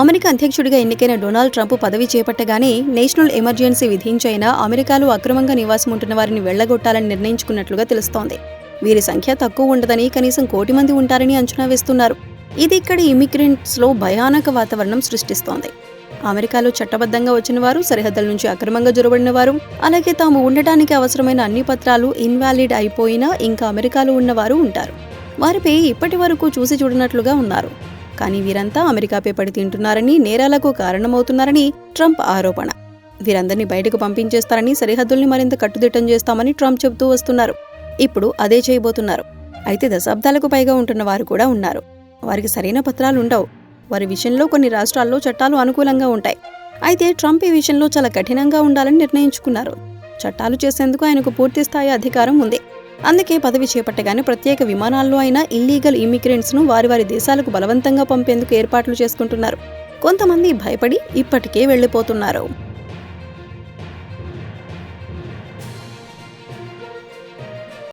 America అధ్యక్షుడిగా ఎన్నికైన Donald Trump పదవి చేపట్టగానే నేషనల్ ఎమర్జెన్సీ విధించైనా అమెరికాలో అక్రమంగా నివాసం ఉంటున్న వారిని వెళ్ళగొట్టాలని నిర్ణయించుకున్నట్లుగా తెలుస్తోంది. వీరి సంఖ్య తక్కువ ఉండదని కనీసం కోటి మంది ఉంటారని అంచనా వేస్తున్నారు. ఇది ఇక్కడ ఇమిగ్రెంట్స్లో భయానక వాతావరణం సృష్టిస్తోంది. అమెరికాలో చట్టబద్ధంగా వచ్చిన వారు సరిహద్దుల నుంచి అక్రమంగా జొరబడిన వారు అలాగే తాము ఉండటానికి అవసరమైన అన్ని పత్రాలు ఇన్వాలిడ్ అయిపోయినా ఇంకా అమెరికాలో ఉన్నవారు ఉంటారు. వారిపై ఇప్పటి వరకు చూసి చూడనట్లుగా ఉన్నారు. కానీ వీరంతా అమెరికాపై పడి తింటున్నారని నేరాలకు కారణమవుతున్నారని ట్రంప్ ఆరోపణ. వీరందరినీ బయటకు పంపించేస్తారని సరిహద్దుల్ని మరింత కట్టుదిట్టం చేస్తామని ట్రంప్ చెబుతూ వస్తున్నారు. ఇప్పుడు అదే చేయబోతున్నారు. అయితే దశాబ్దాలకు పైగా ఉంటున్న వారు కూడా ఉన్నారు. వారికి సరైన పత్రాలు ఉండవు. వారి విషయంలో కొన్ని రాష్ట్రాల్లో చట్టాలు అనుకూలంగా ఉంటాయి. అయితే ట్రంప్ ఈ విషయంలో చాలా కఠినంగా ఉండాలని నిర్ణయించుకున్నారు. చట్టాలు చేసేందుకు ఆయనకు పూర్తి స్థాయి అధికారం ఉంది. అందుకే పదవి చేపట్టగానే ప్రత్యేక విమానాల్లో అయినా ఇల్లీగల్ ఇమిగ్రెంట్స్ను వారి వారి దేశాలకు బలవంతంగా పంపేందుకు ఏర్పాట్లు చేసుకుంటున్నారు. కొంతమంది భయపడి ఇప్పటికే వెళ్ళిపోతున్నారు